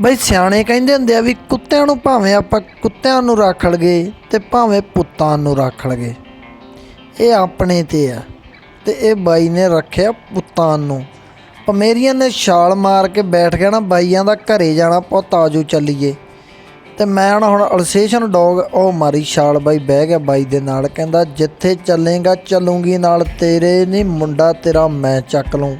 ਬਈ ਸਿਆਣੇ ਕਹਿੰਦੇ ਹੁੰਦੇ ਆ ਵੀ ਕੁੱਤਿਆਂ ਨੂੰ ਭਾਵੇਂ ਆਪਾਂ ਕੁੱਤਿਆਂ ਨੂੰ ਰੱਖ ਲਗੇ ਤੇ ਭਾਵੇਂ ਪੁੱਤਾਂ ਨੂੰ ਰੱਖ ਲਗੇ। ਇਹ ਆਪਣੇ ਤੇ ਆ ਤੇ ਇਹ ਬਾਈ ਨੇ ਰੱਖਿਆ ਪੁੱਤਾਂ ਨੂੰ। ਪਮੇਰੀਅਨ ਨੇ ਛਾਲ ਮਾਰ ਕੇ ਬੈਠ ਗਿਆ ਨਾ ਬਾਈਆਂ ਦਾ ਘਰੇ ਜਾਣਾ ਪੁੱਤ ਆਜੋ ਚੱਲੀਏ। ਤੇ ਮੈਂ ਨਾ ਹੁਣ ਅਲਸੇਸ਼ਨ ਡੌਗ, ਉਹ ਮਾਰੀ ਛਾਲ ਬਾਈ ਬਹਿ ਗਿਆ ਬਾਈ ਦੇ ਨਾਲ, ਕਹਿੰਦਾ ਜਿੱਥੇ ਚੱਲੇਗਾ ਚੱਲੂਗੀ ਨਾਲ, ਤੇਰੇ ਨਹੀਂ ਮੁੰਡਾ ਤੇਰਾ ਮੈਂ ਚੱਕ ਲੂੰ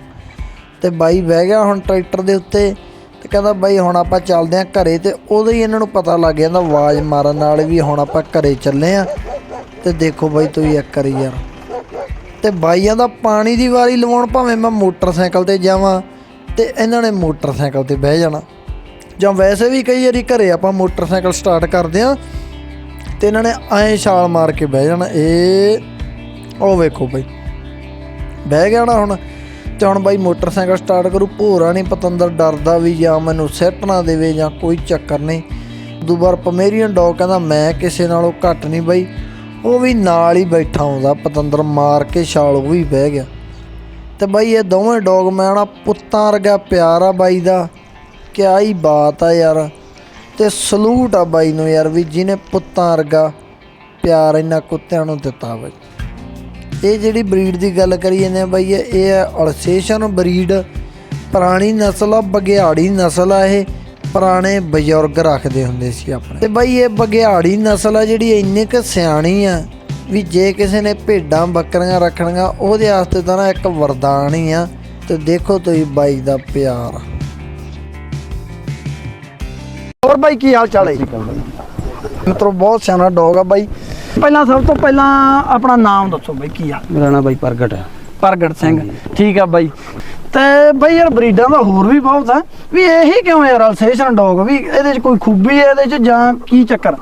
ਤੇ ਬਾਈ ਬਹਿ ਗਿਆ ਹੁਣ ਟਰੈਕਟਰ ਦੇ ਉੱਤੇ ਤੇ ਕਹਿੰਦਾ ਬਾਈ ਹੁਣ ਆਪਾਂ ਚੱਲਦੇ ਆਂ ਘਰੇ ਤੇ ਉਦੋਂ ਹੀ ਇਹਨਾਂ ਨੂੰ ਪਤਾ ਲੱਗ ਜਾਂਦਾ ਆਵਾਜ਼ ਮਾਰਨ ਨਾਲ ਵੀ ਹੁਣ ਆਪਾਂ ਘਰੇ ਚੱਲੇ ਆਂ। ਤੇ ਦੇਖੋ ਬਾਈ ਤੁਸੀਂ ਇੱਕ ਵਾਰੀ ਯਾਰ। ਤੇ ਬਾਈਆਂ ਦਾ ਪਾਣੀ ਦੀ ਵਾਰੀ ਲਵਾਉਣ ਭਾਵੇਂ ਮੈਂ ਮੋਟਰਸਾਈਕਲ ਤੇ ਜਾਵਾਂ ਤੇ ਇਹਨਾਂ ਨੇ ਮੋਟਰਸਾਈਕਲ ਤੇ ਬਹਿ ਜਾਣਾ। ਜਾਂ ਵੈਸੇ ਵੀ ਕਈ ਵਾਰੀ ਘਰੇ ਆਪਾਂ ਮੋਟਰਸਾਈਕਲ ਸਟਾਰਟ ਕਰਦੇ ਆਂ ਤੇ ਇਹਨਾਂ ਨੇ ਐਂ ਛਾਲ ਮਾਰ ਕੇ ਬਹਿ ਜਾਣਾ। ਇਹ ਉਹ ਵੇਖੋ ਬਾਈ। ਬਹਿ ਗਿਆ ਨਾ ਹੁਣ। ਤੇ ਹੁਣ ਬਾਈ ਮੋਟਰਸਾਈਕਲ ਸਟਾਰਟ ਕਰੂ, ਭੋਰਾ ਨਹੀਂ ਪਤੰਦਰ ਡਰਦਾ ਵੀ ਜਾਂ ਮੈਨੂੰ ਸੈੱਟ ਨਾ ਦੇਵੇ ਜਾਂ ਕੋਈ ਚੱਕਰ ਨਹੀਂ। ਦੁਬਾਰ ਪਮੇਰੀਅਨ ਡੌਗ ਕਹਿੰਦਾ, ਮੈਂ ਕਿਸੇ ਨਾਲੋਂ ਘੱਟ ਨਹੀਂ ਬਾਈ। ਉਹ ਵੀ ਨਾਲ ਹੀ ਬੈਠਾ ਹੁੰਦਾ, ਪਤੰਦਰ ਮਾਰ ਕੇ ਛਾਲ ਉਹ ਵੀ ਬਹਿ ਗਿਆ। ਤੇ ਬਾਈ ਇਹ ਦੋਵੇਂ ਡੌਗ, ਮੈਂ ਨਾ ਪੁੱਤਾਂ ਵਰਗਾ ਪਿਆਰ ਆ ਬਾਈ ਦਾ। ਕਿਆ ਹੀ ਬਾਤ ਆ ਯਾਰ। ਤੇ ਸਲੂਟ ਆ ਬਾਈ ਨੂੰ ਯਾਰ ਵੀ ਜਿਹਨੇ ਪੁੱਤਾਂ ਵਰਗਾ ਪਿਆਰ ਇਹਨਾਂ ਕੁੱਤਿਆਂ ਨੂੰ ਦਿੱਤਾ ਬਾਈ। ਇਹ ਜਿਹੜੀ ਬਰੀਡ ਦੀ ਗੱਲ ਕਰੀ ਜਾਂਦੇ ਆ ਬਾਈ ਇਹ ਹੈ ਅਲਸੇਸ਼ਨ ਬਰੀਡ। ਪੁਰਾਣੀ ਨਸਲ ਆ ਬਗਿਆੜੀ ਨਸਲ ਆ ਇਹ। ਪੁਰਾਣੇ ਬਜ਼ੁਰਗ ਰੱਖਦੇ ਹੁੰਦੇ ਸੀ ਆਪਣੇ। ਤੇ ਬਾਈ ਇਹ ਬਗਿਆੜੀ ਨਸਲ ਆ ਜਿਹੜੀ ਇੰਨੀ ਕੁ ਸਿਆਣੀ ਆ ਵੀ ਜੇ ਕਿਸੇ ਨੇ ਭੇਡਾਂ ਬੱਕਰੀਆਂ ਰੱਖਣੀਆਂ ਉਹਦੇ ਵਾਸਤੇ ਤਾਂ ਨਾ ਇੱਕ ਵਰਦਾਨ ਹੀ ਆ। ਤੇ ਦੇਖੋ ਤੁਸੀਂ ਬਾਈ ਦਾ ਪਿਆਰ। ਹੋਰ ਬਾਈ ਕੀ ਹਾਲ ਚਾਲ ਹੈ? ਮਿੱਤਰੋ ਬਹੁਤ ਸਿਆਣਾ ਡੌਗ ਆ ਬਾਈ। ਪਹਿਲਾਂ ਸਭ ਤੋਂ ਪਹਿਲਾਂ ਆਪਣਾ ਨਾਮ ਦੱਸੋ ਬਾਈ ਕੀ ਆ? ਮੇਰਾ ਨਾਮ ਬਾਈ ਪ੍ਰਗਟ ਹੈ। ਪ੍ਰਗਟ ਸਿੰਘ। ਠੀਕ ਆ ਬਾਈ। ਤੇ ਬਾਈ ਯਾਰ ਬਰੀਡਾਂ ਦਾ ਹੋਰ ਵੀ ਬਹੁਤ ਆ। ਵੀ ਇਹੀ ਕਿਉਂ ਯਾਰ ਅਲਸੇਸ਼ਨ ਡੌਗ? ਵੀ ਇਹਦੇ 'ਚ ਕੋਈ ਖੂਬੀ ਹੈ ਇਹਦੇ 'ਚ ਜਾਂ ਕੀ ਚੱਕਰ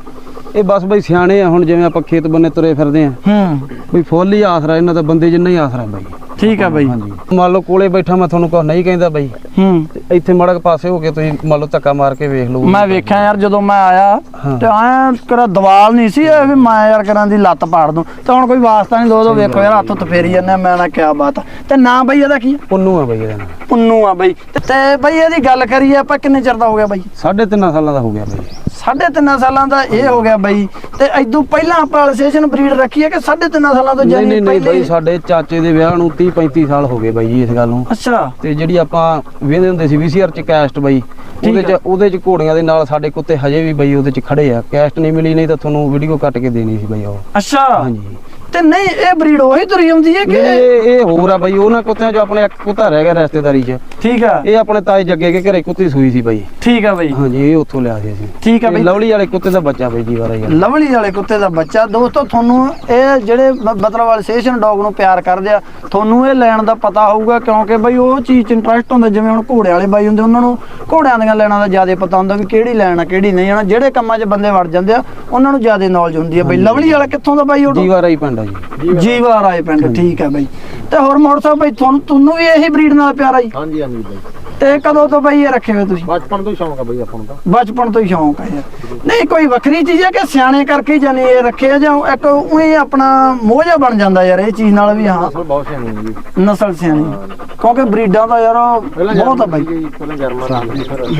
ਇਹ ਬਸ ਬਾਈ ਸਿਆਣੇ ਆ ਹੁਣ ਜਿਵੇਂ ਆਪਾਂ ਖੇਤ ਬੰਨੇ ਤੁਰੇ ਫਿਰਦੇ ਆ। ਹੂੰ। ਕੋਈ ਫੁੱਲ ਹੀ ਆਸਰਾ ਇਹਨਾਂ ਦਾ ਬੰਦੇ ਜਿੰਨਾ ਹੀ ਆਸਰਾ ਬਾਈ। ਠੀਕ ਆ ਬਾਈ। ਹਾਂਜੀ। ਮੰਨ ਲਓ ਕੋਲੇ ਬੈਠਾ ਮੈਂ ਤੁਹਾਨੂੰ ਕੁਝ ਨਹੀਂ ਕਹਿੰਦਾ ਬਾਈ। ਹੂੰ। ਤੇ ਇੱਥੇ ਮੜਕ ਪਾਸੇ ਹੋ ਕੇ ਤੁਸੀਂ ਮੰਨ ਲਓ ਧੱਕਾ ਮਾਰ ਕੇ ਵੇਖ ਲਓ। ਮੈਂ ਵੇਖਿਆ ਯਾਰ ਜਦੋਂ ਮੈਂ ਆਇਆ। ਤੇ ਐਂ ਕਰਾ ਦਵਾਲ ਨਹੀਂ ਸੀ ਇਹ ਵੀ ਮੈਂ ਯਾਰ ਕਰਾਂ ਦੀ ਲੱਤ ਪਾੜ ਦੂੰ। ਤੇ ਹੁਣ ਕੋਈ ਵਾਸਤਾ ਨਹੀਂ ਦੋ ਦੋ ਵੇਖੋ ਯਾਰ ਹੱਥ ਉੱਤ ਫੇਰੀ ਜਾਂਦੇ ਮੈਂ ਨਾ ਕਿਆ ਬਾਤ ਆ। ਤੇ ਨਾਂ ਬਾਈ ਇਹਦਾ ਕੀ ਆ? ਪੁੰਨੂ ਆ ਬਾਈ ਇਹਦਾ ਪੁੰਨੂ ਆ ਬਾਈ। ਤੇ- ਬਾਈ ਇਹਦੀ ਗੱਲ ਕਰੀਏ ਆਪਾਂ ਕਿੰਨੇ ਚਿਰ ਦਾ ਹੋ ਗਿਆ ਬਾਈ? ਸਾਢੇ ਤਿੰਨਾਂ ਸਾਲਾਂ ਦਾ ਹੋ ਗਿਆ ਬਾਈ। ਸਾਢੇ ਤਿੰਨਾਂ ਸਾਲਾਂ ਦਾ ਇਹ ਹੋ ਗਿਆ ਬਾਈ। ਤੇ ਇਦੋਂ ਪਹਿਲਾਂ ਆਪਾਂ ਅਲਸੇਸ਼ਨ ਬਰੀਡ ਰੱਖੀ ਹੈ ਕਿ ਸਾਢੇ ਤਿੰਨਾਂ ਸਾਲਾਂ ਤੋਂ ਨਹੀਂ ਜਾਨੀ ਨਹੀਂ ਨਹੀਂ ਬਾਈ ਸਾਡੇ ਚਾਚੇ ਦੇ ਵਿਆਹ ਨੂੰ 30 35 ਸਾਲ ਹੋ ਗਏ ਬਾਈ ਜੀ ਇਸ ਗੱਲ ਨੂੰ। ਅੱਛਾ। ਤੇ ਜਿਹੜੀ ਆਪਾਂ ਵੇਂਦੇ ਹੁੰਦੇ ਸੀ ਵੀਸੀਆਰ ਚ ਕੈਸਟ ਬਾਈ ਉਹਦੇ ਚ ਉਹਦੇ ਚ ਘੋੜੀਆਂ ਦੇ ਨਾਲ ਸਾਡੇ ਕੁੱਤੇ ਹਜੇ ਵੀ ਬਾਈ ਉਹਦੇ ਚ ਖੜੇ ਆ। ਕੈਸਟ ਨਹੀਂ ਮਿਲੀ ਨਹੀਂ ਤਾਂ ਤੁਹਾਨੂੰ ਵੀਡੀਓ ਕੱਟ ਕੇ ਦੇਣੀ ਸੀ ਬਾਈ ਉਹ। ਅੱਛਾ। ਹਾਂਜੀ। ਤੇ ਨਹੀਂ ਇਹ ਬਰੀਡ ਉਹੀ ਤੁਰੀ ਆਉਂਦੀ ਹੈ ਕਿ ਇਹ ਇਹ ਹੋਰ ਆ ਬਾਈ ਉਹਨਾਂ ਕੁੱਤਿਆਂ ਚੋਂ ਆਪਣੇ ਇੱਕ ਕੁੱਤਾ ਰਹਿ ਗਿਆ ਰਿਸ਼ਤੇਦਾਰੀ 'ਚ। ਠੀਕ ਆ। ਇਹ ਆਪਣੇ ਤਾਏ ਜੱਗੇ ਕੇ ਘਰੇ ਕੁੱਤੀ ਸੂਈ ਸੀ ਬਾਈ। ਠੀਕ ਆ ਬਾਈ। ਹਾਂਜੀ ਇਹ ਉੱਥੋਂ ਲਿਆ ਸੀ ਅਸੀਂ। ਠੀਕ ਆ ਬਾਈ। ਲਵਲੀ ਵਾਲੇ ਕੁੱਤੇ ਦਾ ਬੱਚਾ ਬਾਈ ਜੀ ਵਾਰਾ ਯਾਰ ਲਵਲੀ ਵਾਲੇ ਕੁੱਤੇ ਦਾ ਬੱਚਾ। ਦੋਸਤੋ ਤੁਹਾਨੂੰ ਇਹ ਜਿਹੜੇ ਮਤਲਬ ਅਲਸੇਸ਼ਨ ਡੌਗ ਨੂੰ ਪਿਆਰ ਕਰਦੇ ਆ ਤੁਹਾਨੂੰ ਇਹ ਲੈਣ ਦਾ ਪਤਾ ਹੋਊਗਾ ਕਿਉਂਕਿ ਬਈ ਉਹ ਚੀਜ਼ 'ਚ ਇੰਟਰਸਟ ਹੁੰਦਾ ਜਿਵੇਂ ਹੁਣ ਘੋੜੇ ਵਾਲੇ ਬਾਈ ਹੁੰਦੇ ਉਹਨਾਂ ਨੂੰ ਘੋੜਿਆਂ ਦੀਆਂ ਲੈਣਾਂ ਦਾ ਜ਼ਿਆਦਾ ਪਤਾ ਹੁੰਦਾ ਵੀ ਕਿਹੜੀ ਲੈਣ ਆ ਕਿਹੜੀ ਨਹੀਂ ਹਨਾ ਜਿਹੜੇ ਕੰਮਾਂ 'ਚ ਬੰਦੇ ਵੜ ਜਾਂਦੇ ਆ ਉਹਨਾਂ ਨੂੰ ਜ਼ਿਆਦਾ ਨੌਲੇਜ ਹੁੰਦੀ ਆ ਬਈ। ਲਵਲੀ ਵਾਲਾ ਕਿੱਥੋਂ ਦਾ ਬਾਈ ਉਹ? ਜੀ ਵਾਰਾ ਹੀ ਪਿੰਡ ਜੀ ਜੀਵਾ ਰਾਏ। ਪਿੰਡ ਠੀਕ ਹੈ ਬਾਈ। ਤੇ ਹੋਰ ਮੋੜ ਸਾਹਿਬ ਬਾਈ ਤੁਹਾਨੂੰ ਤੁਹਾਨੂੰ ਵੀ ਇਹੀ ਬਰੀਡ ਨਾਲ ਪਿਆਰ ਜੀ? ਹਾਂਜੀ ਹਾਂਜੀ ਬਾਈ। ਤੇ ਕਦੋਂ ਤੋਂ ਬਾਈ ਇਹ ਰੱਖੇ ਹੋਏ ਤੁਸੀਂ? ਬਚਪਨ ਤੋਂ ਹੀ ਸ਼ੌਂਕ ਆ ਬਾਈ ਆਪਾਂ ਨੂੰ ਤਾਂ। ਬਚਪਨ ਤੋਂ ਹੀ ਸ਼ੌਂਕ ਹੈ ਯਾਰ ਨਹੀਂ ਕੋਈ ਵੱਖਰੀ ਚੀਜ਼ ਹੈ ਕਿ ਸਿਆਣੇ ਕਰਕੇ ਜਾਨੀ ਇਹ ਰੱਖੇ ਆ ਜਾਂ ਇੱਕ ਉਹੀ ਆਪਣਾ ਜਿਹਾ ਬਣ ਜਾਂਦਾ ਯਾਰ ਇਹ ਚੀਜ਼ ਨਾਲ ਵੀ ਹਾਂ। ਅਸਲ ਬਹੁਤ ਸਿਆਣੀ ਹੈ ਜੀ। ਨਸਲ ਸਿਆਣੀ। ਕਿਉਂਕਿ ਬਰੀਡਾਂ ਦਾ ਯਾਰ ਬਹੁਤ ਆ ਬਾਈ। ਪਹਿਲਾਂ ਜਰਮਨ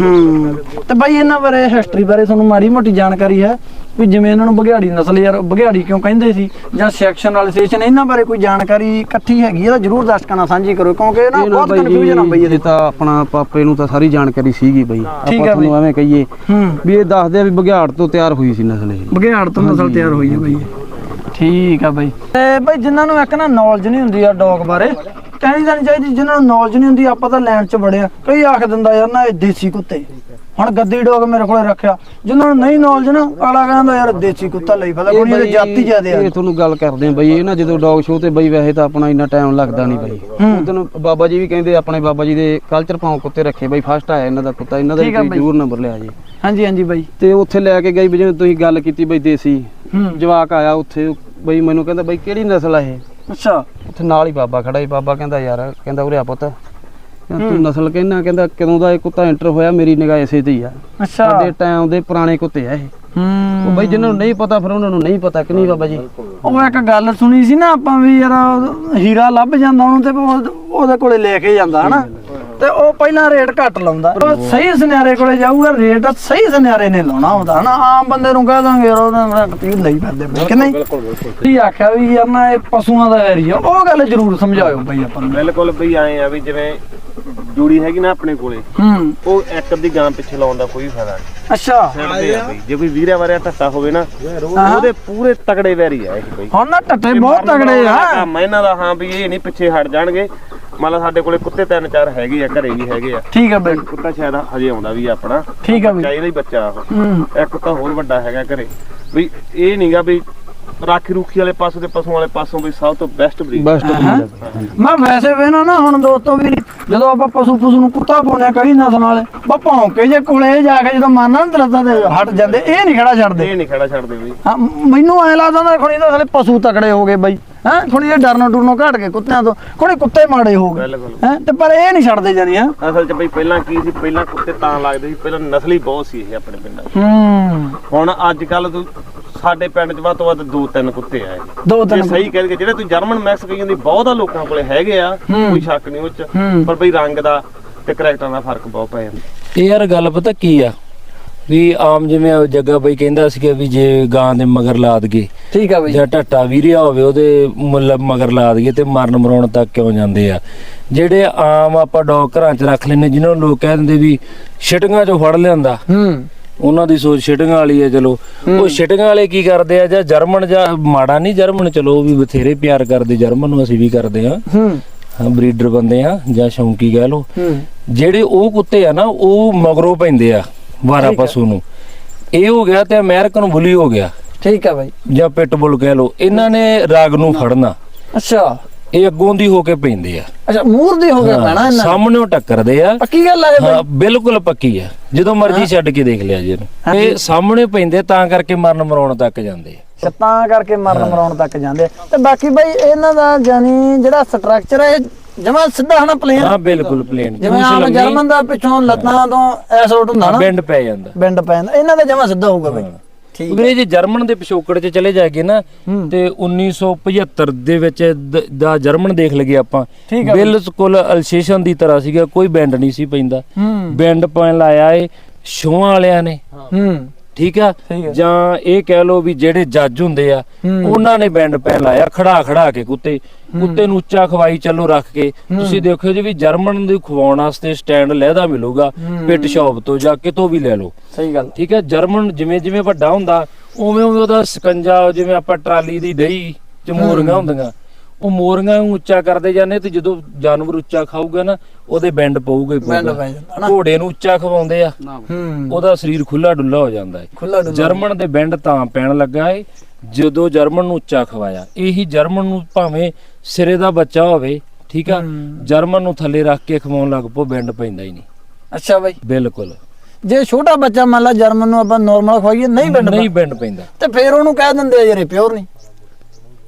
ਹੂੰ। ਤੇ ਬਾਈ ਇਹਨਾਂ ਬਾਰੇ ਹਿਸਟਰੀ ਬਾਰੇ ਤੁਹਾਨੂੰ ਮਾੜੀ ਮੋਟੀ ਜਾਣਕਾਰੀ ਹੈ। ਵੀ ਜਿਵੇਂ ਇਹਨਾਂ ਨੂੰ ਬਘਿਆੜੀ ਨਸਲ ਯਾਰ ਬਘਿਆੜੀ ਕਿਉਂ ਕਹਿੰਦੇ ਸੀ? ਜਾਂ ਸੈਕਸ਼ਨਲਾਈਜੇਸ਼ਨ ਇਹਨਾਂ ਬਾਰੇ ਕੋਈ ਜਾਣਕਾਰੀ ਇਕੱਠੀ ਹੈਗੀ ਇਹਦਾ ਜਰੂਰ ਦਰਸ਼ਕਾਂ ਨਾਲ ਸਾਂਝੀ ਕਰੋ ਕਿਉਂਕਿ ਇਹ ਨਾ ਬਹੁਤ ਕਨਫਿਊਜ਼ਨ ਆ ਬਈ ਇਹਦੇ ਇਹ ਤਾਂ ਆਪਣਾ ਪਾਪੇ ਨੂੰ ਤਾਂ ਸਾਰੀ ਜਾਣਕਾਰੀ ਸੀਗੀ ਬਾਈ। ਆਪਾਂ। ਤੁਹਾਨੂੰ ਐਵੇਂ ਕਹੀਏ ਹੂੰ। ਵੀ ਇਹ ਦੱਸਦੇ ਆ ਵੀ ਬਘਿਆੜ ਤੋਂ ਤਿਆਰ ਹੋਈ ਸੀ ਨਸਲ ਇਹ। ਬਘਿਆੜ ਤੋਂ ਨਸਲ ਤਿਆਰ ਹੋਈ ਹੈ ਬਈ। ਠੀਕ ਆ ਬਈ। ਤੇ ਬਈ ਜਿਨ੍ਹਾਂ ਨੂੰ ਇੱਕ ਨਾ ਨੌਲੇਜ ਨਹੀਂ ਹੁੰਦੀ ਆ ਡੌਗ ਬਾਰੇ ਕਹਿਣੀ ਤਾਂ ਨਹੀਂ ਚਾਹੀਦੀ ਜਿਨ੍ਹਾਂ ਨੂੰ ਨੌਲੇਜ ਨਹੀਂ ਹੁੰਦੀ ਆਪਾਂ ਤਾਂ ਲੈਣ ਚ ਵੜਿਆ ਕਈ ਆਖ ਦਿੰਦਾ ਯਾਰ ਨਾ ਇਹ ਦੇਸੀ ਕੁੱਤੇ। ਹੁਣ ਗੱਦੀ ਡੌਗ ਮੇਰੇ ਕੋਲੇ ਰੱਖਿਆ। ਜਿਨ੍ਹਾਂ ਨੂੰ ਨਹੀਂ ਨੌਲੇਜ ਨਾ ਅਗਲਾ ਕਹਿੰਦਾ ਯਾਰ ਦੇਸੀ ਕੁੱਤਾ ਲਈ ਫਲਾ ਕੋਈ ਇਹਦੇ ਬਾਈ, ਜਾਤੀ ਜ਼ਿਆਦੇ ਆ। ਇਹ ਤੁਹਾਨੂੰ ਗੱਲ ਕਰਦੇ ਆ ਬਈ ਇਹ ਨਾ ਜਦੋਂ ਡੌਗ ਸ਼ੋਅ ਤੇ ਬਈ ਵੈਸੇ ਤਾਂ ਆਪਣਾ ਇੰਨਾ ਟਾਈਮ ਲੱਗਦਾ ਨਹੀਂ ਬਈ। ਉਦੋਂ ਬਾਬਾ ਜੀ ਵੀ ਕਹਿੰਦੇ ਆਪਣੇ ਬਾਬਾ ਜੀ ਦੇ ਕਲਚਰ ਪਾਉ ਕੁੱਤੇ ਰੱਖੇ ਬਈ ਫਸਟ ਆਇਆ ਇਹਨਾਂ ਦਾ ਕੁੱਤਾ ਇਹਨਾਂ ਦਾ ਬਾਈ। ਜ਼ਰੂਰ ਨੰਬਰ ਲਿਆ ਜੀ। ਹਾਂਜੀ ਹਾਂਜੀ ਬਾਈ। ਤੇ ਉੱਥੇ ਲੈ ਕੇ ਗਈ ਵੀ ਜਿਵੇਂ ਤੁਸੀਂ ਗੱਲ ਕੀਤੀ ਬਈ ਦੇਸੀ। ਜਵਾਕ ਆਇਆ ਉੱਥੇ ਬਈ ਮੈਨੂੰ ਕਹਿੰਦਾ ਬਈ ਕਿਹੜੀ ਨਸਲ ਆ ਇਹ? ਅੱਛਾ। ਉੱਥੇ ਨਾਲ ਹੀ ਬਾਬਾ ਖੜਾ ਸੀ। ਬਾਬਾ ਕਹਿੰਦਾ ਯਾਰ ਕਹਿੰਦਾ ਉਰੇ ਆ ਪੁੱਤ। ਕਹਿੰਦਾ ਤੂੰ ਨਸਲ ਕਹਿਣਾ ਕਹਿੰਦਾ ਕਦੋਂ ਦਾ ਇਹ ਕੁੱਤਾ ਐਂਟਰ ਹੋਇਆ ਮੇਰੀ ਨਿਗਾਹ ਇਸੇ ਤੇ ਹੀ ਆ। ਅੱਛਾ। ਸਾਡੇ ਟਾਈਮ ਦੇ ਪੁਰਾਣੇ ਕੁੱਤੇ ਆ ਇਹ। ਹੂੰ ਉਹ ਬਈ ਜਿਨ੍ਹਾਂ ਨੂੰ ਨਹੀਂ ਪਤਾ ਫਿਰ ਉਹਨਾਂ ਨੂੰ ਨਹੀਂ ਪਤਾ ਕਿ ਨਹੀਂ ਬਾਬਾ ਜੀ? ਉਹ ਇੱਕ ਗੱਲ ਸੁਣੀ ਸੀ ਨਾ ਆਪਾਂ ਵੀ ਯਾਰ ਹੀਰਾ ਲੱਭ ਜਾਂਦਾ ਉਹਨੂੰ ਤੇ ਉਹ- ਉਹਦੇ ਕੋਲੇ ਲੈ ਕੇ ਜਾਂਦਾ ਹਨਾ? ਤੇ ਉਹ ਪਹਿਲਾਂ ਰੇਟ ਘੱਟ ਲਾਉਂਦਾ। ਉਹ ਸਹੀ ਸੁਨਿਆਰੇ ਕੋਲੇ ਜਾਊਗਾ ਰੇਟ ਸਹੀ ਸੁਨਿਆਰੇ ਨੇ ਲਾਉਣਾ ਹੁੰਦਾ। ਹਨਾ ਆਮ ਬੰਦੇ ਨੂੰ ਕਹਿ ਦਾਂਗੇ ਯਾਰ ਉਹਦਾ ਮੇਰਾ ਕਤੀਰ ਲਈ ਫਿਰਦੇ ਬਈ ਕਿ ਨਹੀਂ? ਬਿਲਕੁਲ ਬਿਲਕੁਲ ਕੀ ਆਖਿਆ ਵੀ ਯਾਰ ਨਾ ਇਹ ਪਸ਼ੂਆਂ ਦਾ ਏਰੀਆ ਉਹ ਗੱਲ ਜ਼ਰੂਰ ਸਮਝਾਇਓ ਬਈ ਆਪਾਂ ਨੂੰ। ਬਿਲਕੁਲ ਬਈ ਆਏ ਆ ਵੀ ਜਿਵੇਂ ਜੂੜੀ ਹੈਗੀ ਨਾ ਆਪਣੇ ਕੋਲੇ ਹੂੰ। ਉਹ ਇੱਕ ਅੱਧੀ ਗਾਂ ਪਿੱਛੇ ਲਾਉਣ ਦਾ ਕੋਈ ਫਾਇਦਾ ਨਹੀਂ। ਅੱਛਾ। ਜੇ ਕੋਈ ਵੀਰਿਆ ਵਾਰਿਆ ਟੱਟਾ ਹੋਵੇ ਨਾ ਉਹਦੇ ਪੂਰੇ ਤਗੜੇ ਵੈਰੀ ਆ ਇਹ ਬਈ। ਹੁਣ ਨਾ ਟੱਟੇ ਬਹੁਤ ਤਗੜੇ ਆ। ਕੰਮ ਆ ਇਹਨਾਂ ਦਾ ਹਾਂ ਵੀ ਇਹ ਨਹੀਂ ਪਿੱਛੇ ਹਟ ਜਾਣਗੇ। ਮੰਨ ਲਾ ਸਾਡੇ ਕੋਲੇ ਕੁੱਤੇ ਤਿੰਨ ਚਾਰ ਹੈਗੇ ਆ ਘਰੇ ਵੀ ਹੈਗੇ ਆ। ਠੀਕ ਆ ਬਈ। ਕੁੱਤਾ ਸ਼ਾਇਦ ਹਜੇ ਆਉਂਦਾ ਵੀ ਆ ਆਪਣਾ। ਠੀਕ ਆ ਬਈ। ਚਾਹੀਦਾ ਹੀ ਬੱਚਾ ਉਹ ਹੂੰ। ਇੱਕ ਕੁੱਤਾ ਹੋਰ ਵੱਡਾ ਹੈਗਾ ਘਰੇ। ਵੀ ਇਹ ਨਹੀਂਗਾ ਵੀ ਰਾਖੀ ਰੂਖੀ ਵਾਲੇ ਪਾਸੋਂ ਤੇ ਪਸ਼ੂ ਵਾਲੇ ਪਾਸੋਂ ਵੀ ਸਭ ਤੋਂ ਬੈਸਟ ਬਰੀਡ ਮੈਂ ਵੈਸੇ ਵੇਣਾ ਨਾ ਹੁਣ ਦੋਸਤੋ ਵੀ ਜਦੋਂ ਆਪਾਂ ਪਸ਼ੂ ਪਸ਼ੂ ਨੂੰ ਕੁੱਤਾ ਪਾਉਣੇ ਕਈ ਨਸਲ ਵਾਲੇ ਬਾ ਭੌਂਕੇ ਜੇ ਕੋਲੇ ਜਾ ਕੇ ਜਦੋਂ ਮਾਨਾ ਨਾ ਦਰਦਾਂ ਦੇ ਹਟ ਜਾਂਦੇ ਇਹ ਨਹੀਂ ਖੜਾ ਛੱਡਦੇ। ਇਹ ਨਹੀਂ ਖੜਾ ਛੱਡਦੇ ਬਈ। ਹਾਂ, ਮੈਨੂੰ ਐ ਲੱਗਦਾ ਨਾ ਖੁਣੀ ਤਾਂ ਸਾਲੇ ਪਸ਼ੂ ਤਕੜੇ ਹੋ ਗਏ ਬਾਈ। ਹੈ? ਖੁਣੀ ਇਹ ਡਰਨੋਂ ਡਰਨੋਂ ਘਟ ਕੇ ਕੁੱਤਿਆਂ ਤੋਂ। ਖੁਣੀ ਕੁੱਤੇ ਮਾੜੇ ਹੋ ਗਏ। ਹੈ? ਤੇ ਪਰ ਇਹ ਨਹੀਂ ਛੱਡਦੇ ਜਾਨੀ ਆ ਅਸਲ 'ਚ ਬਈ ਪਹਿਲਾਂ ਕੀ ਸੀ? ਪਹਿਲਾਂ ਕੁੱਤੇ ਤਾਂ ਲੱਗਦੇ ਸੀ ਪਹਿਲਾਂ ਨਸਲੀ ਬਹੁਤ ਸੀ ਇਹ ਆਪਣੇ ਪਿੰਡਾਂ 'ਚ। ਹੂੰ। ਹੁਣ ਅੱਜ ਕੱਲ ਤੂੰ ਸਾਡੇ ਪਿੰਡ 'ਚ ਵੱਧ ਤੋਂ ਵੱਧ ਦੋ ਤਿੰਨ ਕੁੱਤੇ ਆ ਇਹ। ਦੋ ਜੇ ਤਿੰਨ ਸਹੀ ਕਹਿ ਕੇ ਜਿਹੜੇ ਤੂੰ ਜਰਮਨ ਮੈਕਸ ਕਹੀ ਜਾਂਦੀ ਬਹੁਤਾ ਲੋਕਾਂ ਕੋਲੇ ਹੈਗੇ ਆ ਕੋਈ ਸ਼ੱਕ ਨਹੀਂ ਉਹ 'ਚ। ਪਰ ਬਈ ਰੰਗ ਦਾ ਤੇ ਕਰੈਕਟਰ ਦਾ ਫ਼ਰਕ ਬਹੁਤ ਪੈ ਜਾਂਦਾ। ਇਹ ਯਾਰ ਗੱਲ ਪਤਾ ਕੀ ਆ? ਵੀ ਆਮ ਜਿਵੇਂ ਉਹ ਜੱਗਾ ਬਈ ਕਹਿੰਦਾ ਸੀਗਾ ਵੀ ਜੇ ਗਾਂ ਦੇ ਮਗਰ ਲਾ ਦਈਏ ਠੀਕ ਆ ਬਈ। ਜਾਂ ਟੱਟਾ ਵੀਰਿਆ ਹੋਵੇ ਉਹਦੇ ਮੁੱਲ ਮਗਰ ਲਾ ਦਈਏ ਤੇ ਮਰਨ ਮਰਾਉਣ ਤੱਕ ਕਿਉਂ ਜਾਂਦੇ ਆ? ਜਿਹੜੇ ਆਮ ਆਪਾਂ ਡੌਗ ਘਰਾਂ 'ਚ ਰੱਖ ਲੈਨੇ ਜਿਨ੍ਹਾਂ ਨੂੰ ਲੋਕ ਕਹਿ ਦਿੰਦੇ ਵੀ ਛਟੀਆਂ 'ਚੋਂ ਫੜ ਲਿਆਂਦਾ। ਹੂੰ। ਉਹਨਾਂ ਦੀ ਸੋਚ ਛਟੀਆਂ ਵਾਲੀ ਹੈ ਚਲੋ। ਉਹ ਛਟੀਆਂ ਵਾਲੇ ਕੀ ਕਰਦੇ ਆ ਜਾਂ ਜਰਮਨ ਜਾਂ ਮਾੜਾ ਨਹੀਂ ਜਰਮਨ ਚਲੋ ਉਹ ਵੀ ਬਥੇਰੇ ਪਿਆਰ ਕਰਦੇ ਜਰਮਨ ਨੂੰ ਅਸੀਂ ਵੀ ਕਰਦੇ ਆ। ਹੂੰ। ਹਾਂ ਬਰੀਡਰ ਬੰਦੇ ਆ ਜਾਂ ਸ਼ੌਂਕੀ ਕਹਿ ਹੂੰ। ਜਿਹੜੇ ਉਹ ਕੁੱਤੇ ਆ ਨਾ ਉਹ ਮਗਰੋਂ ਪੈਂਦੇ ਆ। ਵਾਰਾ ਪਸ਼ੂ ਨੂੰ। ਇਹ ਹੋ ਗਿਆ ਤੇ ਅਮਰੀਕਨ ਬੁਲੀ ਹੋ ਗਿਆ। ਠੀਕ ਆ ਬਾਈ। ਜਾਂ ਪਿਟਬੁਲ ਕਹਿ ਲੋ ਇਹਨਾਂ ਨੇ ਰਾਗ ਨੂੰ ਫੜਨਾ। ਅੱਛਾ। ਇਹ ਅੱਗੋਂ ਦੀ ਹੋ ਕੇ ਪੈਂਦੇ ਆ। ਅੱਛਾ ਮੂਰ ਦੀ ਹੋ ਗਿਆ ਪੈਣਾ ਇਹਨਾਂ ਸਾਹਮਣੇ ਟੱਕਰਦੇ ਆ। ਪੱਕੀ ਗੱਲ ਆ ਇਹ ਹਾਂ ਬਿਲਕੁਲ ਪੱਕੀ ਆ। ਜਦੋਂ ਮਰਜ਼ੀ ਛੱਡ ਕੇ ਦੇਖ ਲਿਆ ਜੀ ਇਹਨੂੰ। ਇਹ ਸਾਹਮਣੇ ਪੈਂਦੇ ਤਾਂ ਕਰਕੇ ਮਰਨ ਮਰਾਉਣ ਤੱਕ ਜਾਂਦੇ ਆ। ਤਾਂ ਕਰਕੇ ਮਰਨ ਮਰਾਉਣ ਤੱਕ ਜਾਂਦੇ। ਤੇ ਬਾਕੀ ਬਾਈ ਇਹਨਾਂ ਦਾ ਜਾਨੀ ਜਿਹੜਾ ਸਟਰਕਚਰ ਹੈ ਜਮਾ ਸਿੱਧਾ ਹਨਾ ਪਲੇਨ ਹਾਂ ਬਿਲਕੁਲ ਪਲੇਨ ਜਿਵੇਂ ਆਮ ਜਰਮਨ ਦਾ ਪਿੱਛੋਂ ਲੱਤਾਂ ਤੋਂ ਐਸ ਰੋਟ ਹੁੰਦਾ ਨਾ ਬੈਂਡ ਪੈ ਜਾਂਦਾ। ਬਿੰਡ ਪੈਂਦਾ ਇਹਨਾਂ ਦਾ ਜਮਾ ਸਿੱਧਾ ਹੋਊਗਾ ਬਾਈ। ਠੀਕ। ਵੀਰੇ ਜੇ ਜਰਮਨ ਦੇ ਪਿਛੋਕੜ 'ਚ ਚਲੇ ਜਾਗੇ ਨਾ ਤੇ 1975 ਦੇ ਵਿੱਚ ਦ- ਜਰਮਨ ਦੇਖ ਲਈਏ ਆਪਾਂ। ਬਿਲਕੁਲ ਅਲਸੇਸ਼ਨ ਦੀ ਤਰ੍ਹਾਂ ਸੀਗਾ ਕੋਈ ਬੈਂਡ ਨਹੀਂ ਸੀ ਪੈਂਦਾ। ਬੈਂਡ ਪੈਣ ਲਾਇਆ ਏ ਸ਼ੋਆਂ ਵਾਲਿਆਂ ਨੇ। ਹੂੰ। ਠੀਕ ਆ? ਆ। ਜਾਂ ਇਹ ਕਹਿ ਲਓ ਵੀ ਜਿਹੜੇ ਜੱਜ ਹੁੰਦੇ ਆ ਹੂੰ। ਉਹਨਾਂ ਨੇ ਬੈਂਡ ਪੈਣ ਲਾਇਆ ਖੜਾ ਖੜਾ ਕੇ ਕੁੱਤੇ। ਕੁੱਤੇ ਨੂੰ ਉੱਚਾ ਖਵਾਈ ਚੱਲੋ ਰੱਖ ਕੇ। ਤੁਸੀਂ ਦੇਖਿਓ ਜੀ ਵੀ ਜਰਮਨ ਦੀ ਖਵਾਉਣ ਵਾਸਤੇ ਸਟੈਂਡ ਲਹਿਦਾ ਮਿਲੂਗਾ ਪਿਟ ਸ਼ਾਪ ਤੋਂ ਜਾਂ ਕਿਤੋਂ ਵੀ ਲੈ ਲਓ। ਸਹੀ ਗੱਲ। ਠੀਕ ਹੈ ਜਰਮਨ ਜਿਵੇਂ ਜਿਵੇਂ ਵੱਡਾ ਹੁੰਦਾ ਉਵੇਂ ਉਵੇਂ ਉਹਦਾ ਸਕੰਜਾ ਜਿਵੇਂ ਆਪਾਂ ਟਰਾਲੀ ਦੀ ਡਈ ਚ ਮੋਰੀਆਂ ਹੁੰਦੀਆਂ। ਉਹ ਮੋਰੀਆਂ ਨੂੰ ਉੱਚਾ ਕਰਦੇ ਜਾਂਦੇ ਤੇ ਜਦੋਂ ਜਾਨਵਰ ਉੱਚਾ ਖਾਊਗਾ ਨਾ ਉਹਦੇ ਬੈਂਡ ਪਊਗਾ ਹੀ ਬੈਂਡ ਪਊਗਾ ਪੈ ਜਾਂਦਾ ਨਾ। ਘੋੜੇ ਨੂੰ ਉੱਚਾ ਖਵਾਉਂਦੇ ਆ। ਹੂੰ। ਉਹਦਾ ਸਰੀਰ ਖੁੱਲਾ ਡੁੱਲਾ ਹੋ ਜਾਂਦਾ ਹੈ। ਖੁੱਲਾ ਡੁੱਲਾ। ਜਰਮਨ ਦੇ ਬੈਂਡ ਤਾਂ ਪੈਣ ਲੱਗਾ ਏ ਜਦੋਂ ਜਰਮਨ ਨੂੰ ਉੱਚਾ ਖਵਾਇਆ ਇਹੀ ਜਰਮਨ ਨੂੰ ਭਾਵੇਂ ਸਿਰੇ ਦਾ ਬੱਚਾ ਹੋਵੇ ਠੀਕ ਆ ਜਰਮਨ ਨੂੰ ਥੱਲੇ ਰੱਖ ਕੇ ਖਵਾਉਣ ਲੱਗ ਪੋ ਬੈਂਡ ਪੈਂਦਾ ਹੀ ਨਹੀਂ। ਅੱਛਾ ਬਾਈ। ਬਿਲਕੁਲ। ਜੇ ਛੋਟਾ ਬੱਚਾ ਮੰਨ ਲਾ ਜਰਮਨ ਨੂੰ ਆਪਾਂ ਨਾਰਮਲ ਖਵਾਈਏ ਨਹੀਂ ਬਿੰਡ ਨਹੀਂ ਬੈਂਡ ਪੈਂਦਾ। ਤੇ ਫੇਰ ਉਹਨੂੰ ਕਹਿ ਦਿੰਦੇ ਆ ਯਾਰ ਇਹ ਪਿਓਰ ਨਹੀਂ।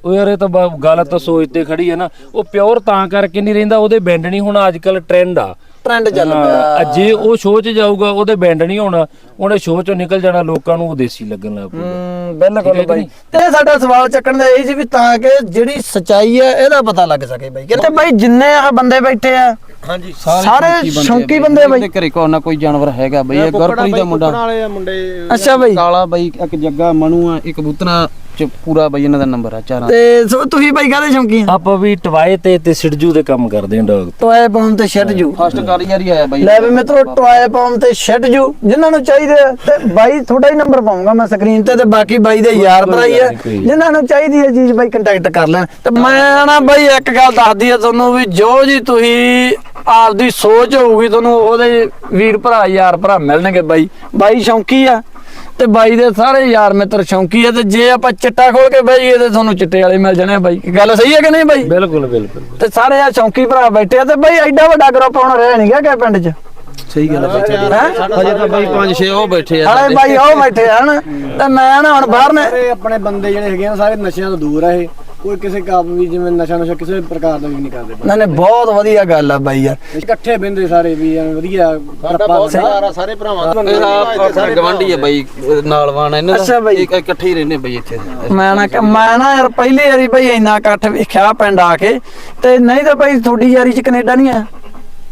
ਉਹ ਯਾਰ ਇਹ ਤਾਂ ਬ- ਗੱਲ ਤਾਂ ਸੋਚ ਤੇ ਖੜੀ ਹੈ ਨਾ। ਉਹ ਪਿਓਰ ਤਾਂ ਕਰਕੇ ਨਹੀਂ ਰਹਿੰਦਾ ਉਹਦੇ ਬੈਂਡ ਨਹੀਂ ਹੁਣ ਅੱਜ ਕੱਲ ਟ੍ਰੈਂਡ ਆ। ਟ੍ਰੈਂਡ ਚੱਲ ਹਾਂ, ਪਿਆ। ਜੇ ਉਹ ਸ਼ੋਅ 'ਚ ਜਾਊਗਾ ਉਹਦੇ ਬੈਂਡ ਨਹੀਂ ਹੋਣਾ। ਉਹਨੇ ਸ਼ੋਅ 'ਚੋਂ ਨਿਕਲ ਜਾਣਾ ਲੋਕਾਂ ਨੂੰ ਉਹ ਦੇਸੀ ਲੱਗਣ ਲੱਗ ਪਊਗਾ। ਹੂੰ ਬਿਲਕੁਲ ਬਾਈ। ਤੇ ਸਾਡਾ ਸਵਾਲ ਚੱਕਣ ਦਾ ਇਹ ਸੀ ਵੀ ਤਾਂ ਕਿ ਜਿਹੜੀ ਸਚਾਈ ਹੈ ਇਹਦਾ ਪਤਾ ਲੱਗ ਸਕੇ ਬਾਈ। ਤੇ ਬਾਈ ਜਿੰਨੇ ਆ ਬੰਦੇ ਬੈਠੇ ਆ ਹਾਂਜੀ ਸਾਰੇ ਸ਼ੌਂਕੀ ਬੰਦੇ ਆ ਬਾਈ। ਉਹਦੇ ਘਰੇ ਕੋਈ ਨਾ ਕੋਈ ਜਾਨਵਰ ਹੈਗਾ ਬਈ ਇਹ ਗੁਰਪ੍ਰੀਤ ਦਾ ਮੁੰਡਾ। ਵਾਲੇ ਆ ਮੁੰਡੇ। ਅੱਛਾ ਬਾਈ। ਕਾਲਾ ਬਈ ਇੱਕ ਜੱਗਾ ਮਨੂ ਆ ਇੱਕ ਕਬੂਤਰਾਂ ਚ ਪੂਰਾ ਬਈ ਇਹਨਾਂ ਦਾ ਨੰਬਰ ਆ ਚਾਰਾਂ ਤੇ ਸੋ ਤੁਸੀਂ ਬਾਈ ਕਾਹਦੇ ਸ਼ੌਂਕੀ ਆ ਆਪਾਂ ਵੀ ਟਵਾਏ ਤੇ ਤੇ ਸਿੜਜੂ ਦੇ ਕੰਮ ਕਰਦੇ ਹਾਂ ਡੌਗ ਟੋਏ ਪਾਉਣ ਤੇ ਜੂ। ਫਸਟ ਕਾਰੀਅਰ ਹੀ ਆਇਆ ਬਈ। ਲੈ ਵੀ ਮਿੱਤਰੋ ਟੋਏ ਪਾਉਣ ਤੇ ਜੂ ਜਿਨ੍ਹਾਂ ਨੂੰ ਚਾਹੀਦੇ ਤੇ ਬਾਈ ਤੁਹਾਡਾ ਹੀ ਨੰਬਰ ਪਾਉਂਗਾ ਮੈਂ ਸਕਰੀਨ ਤੇ ਤੇ ਬਾਕੀ ਬਾਈ ਦੇ ਯਾਰ ਭਰਾ ਹੀ ਆ। ਜਿਨ੍ਹਾਂ ਨੂੰ ਚਾਹੀਦੀ ਹੈ ਚੀਜ਼ ਬਾਈ ਕੰਟੈਕਟ ਕਰ ਲੈਣ। ਤੇ ਮੈਂ ਨਾ ਬਾਈ ਇੱਕ ਗੱਲ ਦੱਸਦੀ ਆ ਤੁਹਾਨੂੰ ਵੀ ਜੋ ਜੀ ਤੁਸੀਂ ਆਪਦੀ ਸੋਚ ਹੋਊਗੀ ਤੁਹਾਨੂੰ ਉਹਦੇ ਵੀਰ ਭਰਾ ਯਾਰ ਭਰਾ ਮਿਲਣਗੇ ਬਾਈ। ਬਾਈ ਸ਼ੌਂਕੀ ਆ। ਤੇ ਬਾਈ ਦੇ ਸਾਰੇ ਯਾਰ ਮਿੱਤਰ ਸ਼ੌਂਕੀ ਆ ਤੇ ਜੇ ਆਪਾਂ ਚਿੱਟਾ ਖੋਲ ਕੇ ਬਾਈ ਤੇ ਤੁਹਾਨੂੰ ਚਿੱਟੇ ਵਾਲੇ ਮਿਲ ਜਾਣੇ ਬਾਈ। ਗੱਲ ਸਹੀ ਹੈ ਕਿ ਨਹੀਂ ਬਾਈ? ਬਿਲਕੁਲ ਬਿਲਕੁਲ। ਤੇ ਸਾਰੇ ਆ ਸ਼ੌਂਕੀ ਭਰਾ ਬੈਠੇ ਆ ਤੇ ਬਾਈ ਐਡਾ ਵੱਡਾ ਗਰੁੱਪ ਹੁਣ ਰਹਿ ਨਹੀਂ ਗਿਆ ਕਿ ਪਿੰਡ 'ਚ? ਸਹੀ ਗੱਲ ਹੈ ਹੈਂ? ਹਜੇ ਤਾਂ ਬਈ 5-6 ਉਹ ਬੈਠੇ ਆ ਹਾਲੇ ਬਾਈ ਉਹ ਬੈਠੇ ਹਨ ਤੇ ਮੈਂ ਨਾ ਹੁਣ ਬਾਹਰ ਨੇ ਆਪਣੇ ਬੰਦੇ ਜਿਹੜੇ ਹੈਗੇ ਆ ਸਾਰੇ ਨਸ਼ਿਆਂ ਤੋਂ ਦੂਰ ਆ ਇਹ। ਕੋਈ ਕਿਸੇ ਕੰਮ ਵੀ ਜਿਵੇਂ ਨਸ਼ਾ ਨਸ਼ਾ ਕਿਸੇ ਪ੍ਰਕਾਰ ਦਾ ਵੀ ਨਹੀਂ ਕਰਦੇ ਨਾ ਨੇ ਬਹੁਤ ਵਧੀਆ ਗੱਲ ਆ ਬਾਈ ਯਾਰ। ਇਕੱਠੇ ਬੰਦੇ ਸਾਰੇ ਵੀ ਵਧੀਆ ਰੱਪਾ ਸਾਰੇ ਭਰਾਵਾਂ ਆਪਣਾ ਗਵਾਂਢੀ ਹੈ ਬਈ ਨਾਲਵਾਨ ਇਹਨਾਂ ਦਾ ਅੱਛਾ ਬਈ। ਇੱਕ- ਇਕੱਠੇ ਹੀ ਰਹਿੰਦੇ ਬਈ ਇੱਥੇ। ਮੈਂ ਨਾ ਮੈਂ ਨਾ ਯਾਰ ਪਹਿਲੀ ਵਾਰੀ ਬਾਈ ਇੰਨਾ ਇਕੱਠ ਵੇਖਿਆ ਪਿੰਡ ਆ ਕੇ ਤੇ ਨਹੀਂ ਤਾਂ ਬਾਈ ਤੁਹਾਡੀ ਯਾਰੀ 'ਚ ਕੈਨੇਡਾ ਨਹੀਂ ਆਇਆ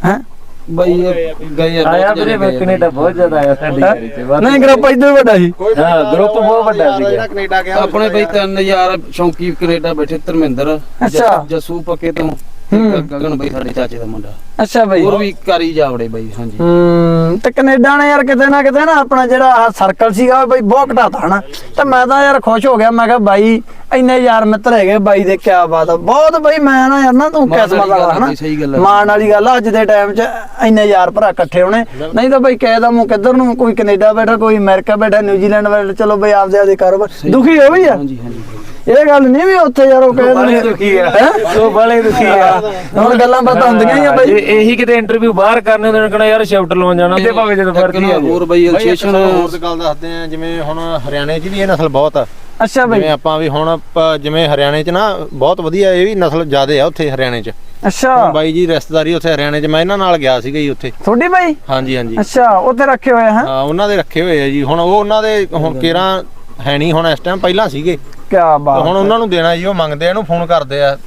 ਹੈ? ਬਾਈ ਇਹ ਗਏ ਆ ਆਇਆ ਵੀਰੇ ਆ ਕੈਨੇਡਾ ਬਹੁਤ ਜ਼ਿਆਦਾ ਆਇਆ ਸਾਡੀ ਚ ਵੱਧ- ਨਹੀਂ ਗਰੁੱਪ ਇੱਧਰ ਵੱਡਾ ਸੀ। ਹਾਂ ਗਰੁੱਪ ਬਹੁਤ ਵੱਡਾ ਸੀਗਾ। ਜਿਹੜਾ ਕੈਨੇਡਾ ਗਿਆ ਆਪਣੇ ਬਈ ਤਿੰਨ ਯਾਰ ਸ਼ੌਂਕੀ ਕੈਨੇਡਾ ਬੈਠੇ ਧਰਮਿੰਦਰ ਅੱਛਾ। ਜਸੂ ਪੱਕੇ ਤੋਂ। ਤੇ ਗਗਨ ਬਈ ਸਾਡੇ ਚਾਚੇ ਦਾ ਮੁੰਡਾ। ਅੱਛਾ ਬਈ। ਹੋਰ ਵੀ ਕਰੀ ਜਾਵੜੇ ਬਈ ਹਾਂਜੀ। ਹੂੰ ਤੇ ਕੈਨੇਡਾ ਨੇ ਯਾਰ ਕਿਤੇ ਨਾ ਕਿਤੇ ਨਾ ਆਪਣਾ ਜਿਹੜਾ ਆਹ ਸਰਕਲ ਸੀਗਾ ਉਹ ਬਈ ਬਹੁਤ ਘਟਾਤਾ ਹਨਾ। ਤੇ ਮੈਂ ਤਾਂ ਯਾਰ ਖੁਸ਼ ਹੋ ਗਿਆ ਮੈਂ ਕਿਹਾ ਬਾਈ ਇੰਨੇ ਯਾਰ ਮਿੱਤਰ ਹੈਗੇ ਬਾਈ ਦੇ ਕਿਆ ਬਾਤ ਆ। ਬਹੁਤ ਬਈ ਮੈਂ ਨਾ ਯਾਰ ਨਾ ਤੂੰ ਮਾਣ ਕਿਸਮਤ ਵਾਲੀ ਗੱਲ ਆ ਹਨਾ। ਬਈ, ਸਹੀ ਗੱਲ ਆ। ਮਾਣ ਵਾਲੀ ਗੱਲ ਆ ਅੱਜ ਦੇ ਟਾਈਮ 'ਚ ਇੰਨੇ ਯਾਰ ਭਰਾ ਇਕੱਠੇ ਹੋਣੇ। ਨਹੀਂ ਤਾਂ ਬਈ ਕਹਿ ਦਾ ਮੂੰ ਕਿੱਧਰ ਨੂੰ ਕੋਈ ਕੈਨੇਡਾ ਬੈਠਾ ਕੋਈ ਅਮਰੀਕਾ ਬੈਠਾ ਨਿਊਜ਼ੀਲੈਂਡ ਬੈਠਾ ਚਲੋ ਬਈ ਆਪਦੇ ਆਪਦੇ ਕਾਰੋਬਾਰ। ਦੁਖੀ ਹੋ ਵੀ ਆ? ਹਾਂਜੀ ਹਾਂਜੀ। ਇਹ ਗੱਲ ਨਹੀਂ ਵੀ ਉੱਥੇ ਯਾਰ ਉਹ ਕਹਿ ਬੜੇ ਦਿੰਦੇ ਦੁਖੀ ਆ। ਹੈਂ? ਉਹ ਬੜੇ ਦੁਖੀ ਆ। ਹੁਣ ਗੱਲਾਂ ਬਾਤਾਂ ਹੁੰਦੀਆਂ ਹੀ ਆ ਬਈ। ਜੇ ਇਹੀ ਕਿਤੇ ਇੰਟਰਵਿਊ ਬਾਹਰ ਕਰਨੇ ਉਹਨਾਂ ਨੇ ਕਹਣਾ ਯਾਰ ਸ਼ਿਫਟ ਲਾਉਣ ਜਾਣਾ ਤੇ ਭਾਵੇਂ ਜਦੋਂ ਇੱਕ ਨਾ ਆ ਜਾਓ। ਹੋਰ ਬਈ ਅਲਸੇਸ਼ਨ ਹੋਰ ਗੱਲ ਦੱਸਦੇ ਆ ਜਿਵੇਂ ਹੁਣ ਹਰਿਆਣੇ 'ਚ ਵੀ ਇਹ ਨਸਲ ਬਹੁਤ ਆ। ਅੱਛਾ ਬਈ। ਜਿਵੇਂ ਆਪਾਂ ਵੀ ਹੁਣ ਆਪਾਂ ਜਿਵੇਂ ਹਰਿਆਣੇ 'ਚ ਨਾ ਬਹੁਤ ਵਧੀਆ ਇਹ ਵੀ ਨਸਲ ਜ਼ਿਆਦੇ ਆ ਉੱਥੇ ਹਰਿਆਣੇ 'ਚ। ਅੱਛਾ। ਬਾਈ ਜੀ ਰਿਸ਼ਤੇਦਾਰੀ ਉੱਥੇ ਹਰਿਆਣੇ 'ਚ ਮੈਂ ਇਹਨਾਂ ਨਾਲ ਗਿਆ ਸੀਗਾ ਜੀ ਉੱਥੇ। ਤੁਹਾਡੀ ਬਈ? ਹਾਂਜੀ ਹਾਂਜੀ। ਅੱਛਾ ਉੱਥੇ ਰੱਖੇ ਹੋਏ ਹੈ? ਹਾਂ ਉਹਨਾਂ ਦੇ ਰੱਖੇ ਹੋਏ ਆ ਜੀ। ਹੁਣ ਉਹ ਉਹਨਾਂ ਦੇ ਹੁਣ ਕੇਰਾਂ ਹੈ ਨਹੀਂ ਹੁਣ ਇਸ ਟਾਈਮ ਪਹਿਲਾਂ ਸੀਗੇ। ਕੀ ਬਾਤ ਹੁਣ ਉਹਨਾਂ ਨੂੰ ਦੇਣਾ ਜੀ ਉਹ ਮੰਗਦੇ ਆ ਇਹਨੂੰ ਫੋਨ ਕਰਦੇ ਆ।